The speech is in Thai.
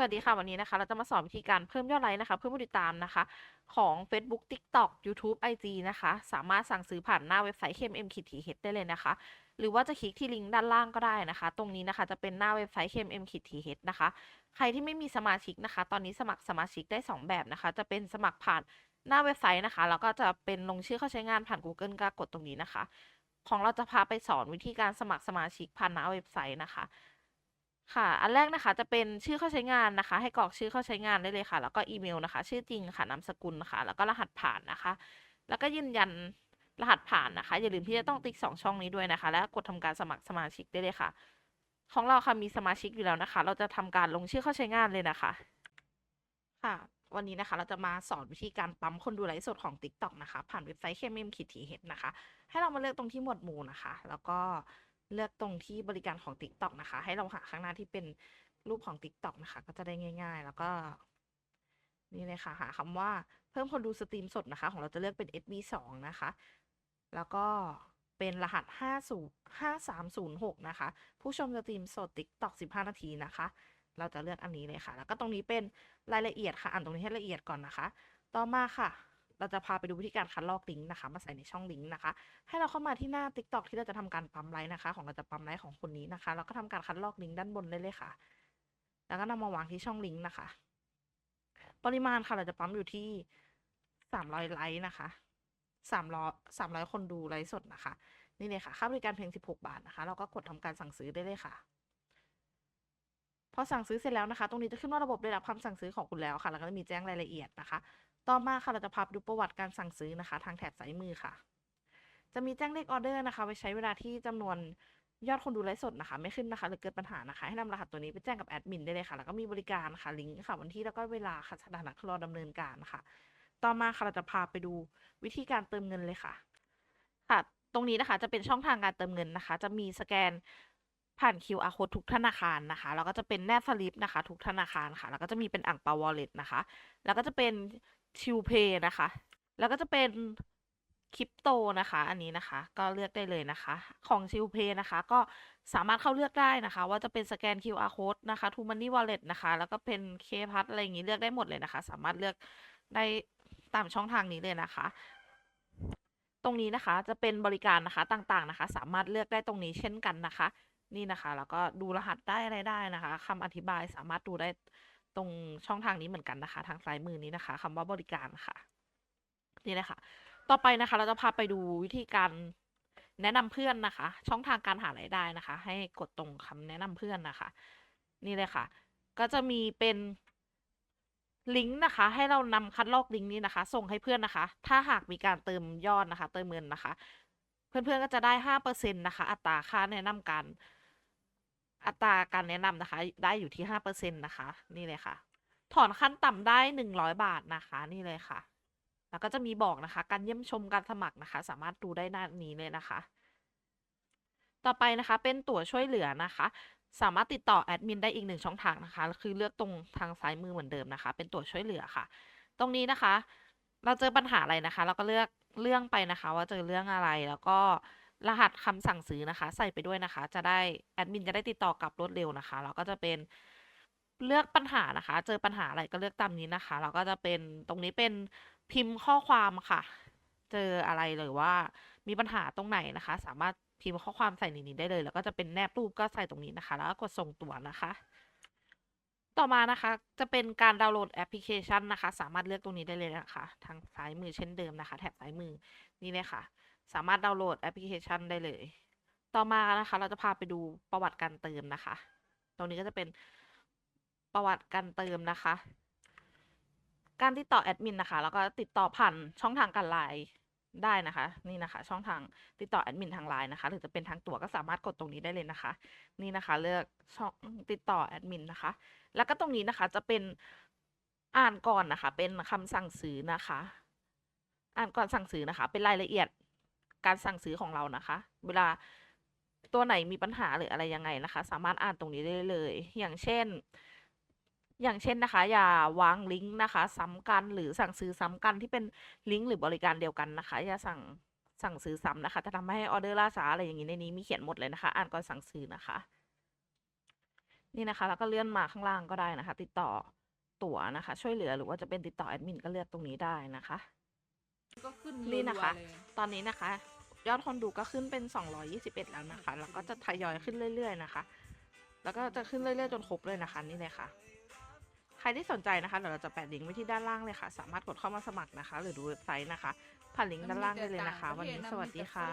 สวัสดีค่ะ วันนี้นะคะ เราจะมาสอนวิธีการเพิ่มยอดไลค์นะคะ เพิ่มผู้ติดตามนะคะ ของ Facebook TikTok YouTube IG นะคะ สามารถสั่งซื้อผ่านหน้าเว็บไซต์ KMM-TH ได้เลยนะคะ หรือว่าจะคลิกที่ลิงก์ด้านล่างก็ได้นะคะ ตรงนี้นะคะจะเป็นหน้าเว็บไซต์ KMM-TH นะคะ ใครที่ไม่มีสมาชิกนะคะ ตอนนี้สมัครสมาชิกได้ 2 แบบนะคะ จะเป็นสมัครผ่านหน้าเว็บไซต์นะคะ แล้วก็จะเป็นลงชื่อเข้าใช้งานผ่าน Google ก็กดตรงนี้นะคะ ของเราจะพาไปสอนวิธีการสมัครสมาชิกผ่านหน้าเว็บไซต์นะคะ ค่ะ อันแรกนะคะจะเป็นชื่อเข้าใช้งานนะคะ ให้กรอกชื่อเข้าใช้งานได้เลยค่ะ แล้วก็อีเมลนะคะ ชื่อจริงค่ะ นามสกุลค่ะ แล้วก็รหัสผ่านนะคะ แล้วก็ยืนยันรหัสผ่านนะคะ อย่าลืมที่จะต้องติ๊กสองช่องนี้ด้วยนะคะ แล้วกดทำการสมัครสมาชิกได้เลยค่ะ ของเราค่ะมีสมาชิกอยู่แล้วนะคะ เราจะทำการลงชื่อเข้าใช้งานเลยนะคะ ค่ะ วันนี้นะคะ เราจะมาสอนวิธีการปั๊มคนดูไลฟ์สดของ TikTok นะคะ ผ่านเว็บไซต์ KMM ขีดทีเฮดนะคะ ให้เรามาเลือกตรงที่หมวดหมู่นะคะ แล้วก็ เลือกตรงที่บริการของ TikTok นะคะ ให้เราหาข้างหน้าที่เป็นรูปของ TikTok นะคะ ก็จะได้ง่าย ๆ แล้วก็ นี่เลยค่ะ หาคำว่าเพิ่มคนดูสตรีมสดนะคะ ของเราจะเลือกเป็น SB2 นะคะ แล้วก็เป็นรหัส 50 5306 นะคะ ผู้ชมสตรีมสด TikTok 15 นาทีนะคะ เราจะเลือกอันนี้เลยค่ะ แล้วก็ตรงนี้เป็นรายละเอียดค่ะ อ่านตรงนี้ให้ละเอียดก่อนนะคะ ต่อมาค่ะ เราจะพาไปดูวิธีการคัดลอกลิงก์นะคะ มาใส่ในช่องลิงก์นะคะ ให้เราเข้ามาที่หน้า TikTok ที่เราจะทำการปั๊มไลค์นะคะ ของเราจะปั๊มไลค์ของคนนี้นะคะ แล้วก็ทำการคัดลอกลิงก์ด้านบนได้เลยค่ะ แล้วก็นำมาวางที่ช่องลิงก์นะคะ ปริมาณค่ะเราจะปั๊มอยู่ที่300ไลค์นะคะ300 300คนดูไลฟ์สดนะคะ นี่เลยค่ะ ค่าบริการเพียง16บหกบาทนะคะ เราก็กดทำการสั่งซื้อได้เลยค่ะพอสั่งซื้อเสร็จแล้วนะคะ ตรงนี้จะขึ้นว่าระบบได้รับคำสั่งซื้อของคุณแล้วค่ะ แล้วก็จะมีแจ้งรายละเอียดนะคะ ต่อมาค่ะเราจะพาไปดูประวัติการสั่งซื้อนะคะ ทางแถบซ้ายมือค่ะ จะมีแจ้งเลขออเดอร์นะคะ ไว้ใช้เวลาที่จำนวนยอดคนดูไลฟ์สดนะคะ ไม่ขึ้นนะคะหรือเกิดปัญหานะคะ ให้นำรหัสตัวนี้ไปแจ้งกับแอดมินได้เลยค่ะ แล้วก็มีบริการค่ะลิงก์ค่ะ วันที่แล้วก็เวลาค่ะสถานะรอดำเนินการค่ะ ต่อมาค่ะเราจะพาไปดูวิธีการเติมเงินเลยค่ะ ค่ะ ตรงนี้นะคะจะเป็นช่องทางการเติมเงินนะคะ จะมีสแกนผ่าน QR code ทุกธนาคารนะคะ แล้วก็จะเป็นแนบสลิปนะคะ ทุกธนาคารค่ะ แล้วก็จะมีเป็นอ่างเปาวอลเล็ตนะคะ แล้วก็จะเป็น ชิวเพย์นะคะ แล้วก็จะเป็นคริปโตนะคะ อันนี้นะคะ ก็เลือกได้เลยนะคะ ของชิวเพย์นะคะ ก็สามารถเข้าเลือกได้นะคะ ว่าจะเป็นสแกน QR code นะคะทูมันนี่วอลเล็ตนะคะ แล้วก็เป็นเคพัทอะไรอย่างนี้เลือกได้หมดเลยนะคะ สามารถเลือกได้ตามช่องทางนี้เลยนะคะ ตรงนี้นะคะจะเป็นบริการนะคะต่างๆนะคะ สามารถเลือกได้ตรงนี้เช่นกันนะคะ นี่นะคะ แล้วก็ดูรหัสได้อะไรได้นะคะคำอธิบายสามารถดูได้ ตรงช่องทางนี้เหมือนกันนะคะ ทางซ้ายมือนี้นะคะคำว่าบริการค่ะ นี่เลยค่ะ ต่อไปนะคะ เราจะพาไปดูวิธีการแนะนำเพื่อนนะคะ ช่องทางการหารายได้นะคะ ให้กดตรงคำแนะนำเพื่อนนะคะ นี่เลยค่ะ ก็จะมีเป็นลิงก์นะคะ ให้เรานำคัดลอกลิงก์นี้นะคะ ส่งให้เพื่อนนะคะ ถ้าหากมีการเติมยอดนะคะ เติมเงินนะคะ เพื่อนๆก็จะได้ห้าเปอร์เซ็นต์นะคะ อัตราค่าแนะนำการ อัตราการแนะนำนะคะ ได้อยู่ที่ห้าเปอร์เซ็นต์นะคะ นี่เลยค่ะ ถอนขั้นต่ำได้หนึ่งร้อยบาทนะคะ นี่เลยค่ะ แล้วก็จะมีบอกนะคะ การเยี่ยมชมการสมัครนะคะ สามารถดูได้หน้านี้เลยนะคะ ต่อไปนะคะ เป็นตั๋วช่วยเหลือนะคะ สามารถติดต่อแอดมินได้อีกหนึ่งช่องทางนะคะ คือเลือกตรงทางซ้ายมือเหมือนเดิมนะคะ เป็นตั๋วช่วยเหลือค่ะ ตรงนี้นะคะ เราเจอปัญหาอะไรนะคะ เราก็เลือกเรื่องไปนะคะ ว่าเจอเรื่องอะไรแล้วก็ รหัสคำสั่งซื้อนะคะ ใส่ไปด้วยนะคะ จะได้แอดมินจะได้ติดต่อกลับรวดเร็วนะคะแล้วก็จะเป็นเลือกปัญหานะคะ เจอปัญหาอะไรก็เลือกตามนี้นะคะแล้วก็จะเป็นตรงนี้เป็นพิมพ์ข้อความค่ะ เจออะไรหรือว่ามีปัญหาตรงไหนนะคะ สามารถพิมพ์ข้อความใส่ในนี้ได้เลย แล้วก็จะเป็นแนบรูปก็ใส่ตรงนี้นะคะ แล้วก็กดส่งตัวนะคะ ต่อมานะคะจะเป็นการดาวน์โหลดแอปพลิเคชันนะคะ สามารถเลือกตรงนี้ได้เลยนะคะ ทางซ้ายมือเช่นเดิมนะคะ แถบซ้ายมือนี่เลยค่ะ สามารถดาวน์โหลดแอปพลิเคชันได้เลย ต่อมานะคะ เราจะพาไปดูประวัติการเติมนะคะ ตรงนี้ก็จะเป็นประวัติการเติมนะคะ การติดต่อแอดมินนะคะ แล้วก็ติดต่อผ่านช่องทางการไลน์ได้นะคะ นี่นะคะ ช่องทางติดต่อแอดมินทางไลน์นะคะ หรือจะเป็นทางตั๋วก็สามารถกดตรงนี้ได้เลยนะคะ นี่นะคะ เลือกช่องติดต่อแอดมินนะคะ แล้วก็ตรงนี้นะคะจะเป็นอ่านก่อนนะคะ เป็นคำสั่งซื้อนะคะ อ่านก่อนสั่งซื้อนะคะ เป็นรายละเอียด การสั่งซื้อของเรานะคะ เวลาตัวไหนมีปัญหาหรืออะไรยังไงนะคะ สามารถอ่านตรงนี้ได้เลย อย่างเช่น อย่างเช่นนะคะ อย่าวางลิงก์นะคะ ซ้ำกันหรือสั่งซื้อซ้ำกันที่เป็นลิงก์หรือบริการเดียวกันนะคะ อย่าสั่งสั่งซื้อซ้ำนะคะจะทำให้ออเดอร์ล่าช้าอะไรอย่างนี้ในนี้มีเขียนหมดเลยนะคะ อ่านก่อนสั่งซื้อนะคะ นี่นะคะ แล้วก็เลื่อนมาข้างล่างก็ได้นะคะ ติดต่อตั๋วนะคะ ช่วยเหลือหรือว่าจะเป็นติดต่อแอดมินก็เลือกตรงนี้ได้นะคะ ก็ขึ้นนี่นะคะรัวๆเลยตอนนี้นะคะ ยอดคนดูก็ขึ้นเป็น 221 แล้วนะคะ แล้วก็จะทยอยขึ้นเรื่อย ๆ นะคะ แล้วก็จะขึ้นเรื่อยๆจนครบเลยนะคะนี่เลยค่ะ ใครที่สนใจนะคะเดี๋ยวเราจะแปะลิงก์ไว้ที่ด้านล่างเลยค่ะ สามารถกดเข้ามาสมัครนะคะ หรือดูเว็บไซต์นะคะผ่านลิงก์ด้านล่างได้เลยนะคะ วันนี้สวัสดีค่ะ